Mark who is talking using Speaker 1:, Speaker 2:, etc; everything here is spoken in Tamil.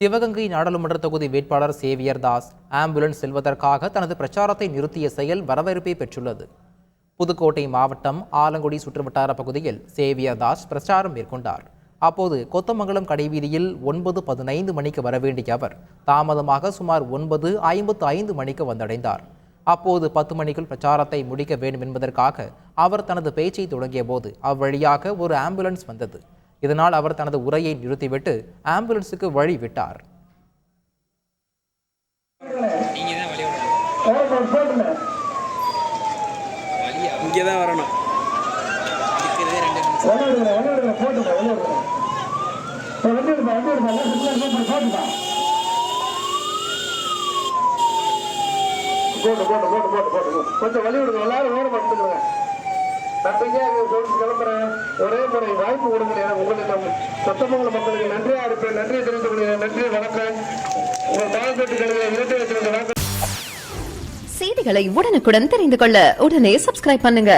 Speaker 1: சிவகங்கை நாடாளுமன்ற தொகுதி வேட்பாளர் சேவியர் தாஸ் ஆம்புலன்ஸ் செல்வதற்காக தனது பிரச்சாரத்தை நிறுத்திய செயல் வரவேற்பை பெற்றுள்ளது. புதுக்கோட்டை மாவட்டம் ஆலங்குடி சுற்றுவட்டார பகுதியில் சேவியர் தாஸ் பிரச்சாரம் மேற்கொண்டார். அப்போது கொத்தமங்கலம் கடைவீதியில் ஒன்பது பதினைந்து மணிக்கு வரவேண்டிய அவர் தாமதமாக சுமார் ஒன்பது ஐம்பத்து ஐந்து மணிக்கு வந்தடைந்தார். அப்போது பத்து மணிக்குள் பிரச்சாரத்தை முடிக்க வேண்டும் என்பதற்காக அவர் தனது பேச்சை தொடங்கிய போது அவ்வழியாக ஒரு ஆம்புலன்ஸ் வந்தது. இதனால் அவர் தனது உரையை நிறுத்திவிட்டு ஆம்புலன்ஸுக்கு வழி விட்டார்.
Speaker 2: இங்கே தான் வரணும்.
Speaker 3: போட்டு போட்டு போட்டு போட்டு போட்டு போட்டு. கொஞ்சம் வழி விடுங்க எல்லாரும் படுத்துக்கிறேன் நம்பிக்கையாக சொல்லிட்டு கிளம்புறேன். ஒரே முறை வாய்ப்பு கொடுங்க என உங்களுக்கு சத்தமங்கல மக்களுக்கு நன்றியா இருப்பேன் நன்றியை தெரிந்து கொள்கிறேன். நன்றி வணக்கம். உங்கள் பாலப்பட்டு கழுவிய இரட்டை வச்சிருந்த வணக்கம்.
Speaker 4: செய்திகளை உடனுக்குடன் தெரிந்து கொள்ள உடனே சப்ஸ்கிரைப் பண்ணுங்க.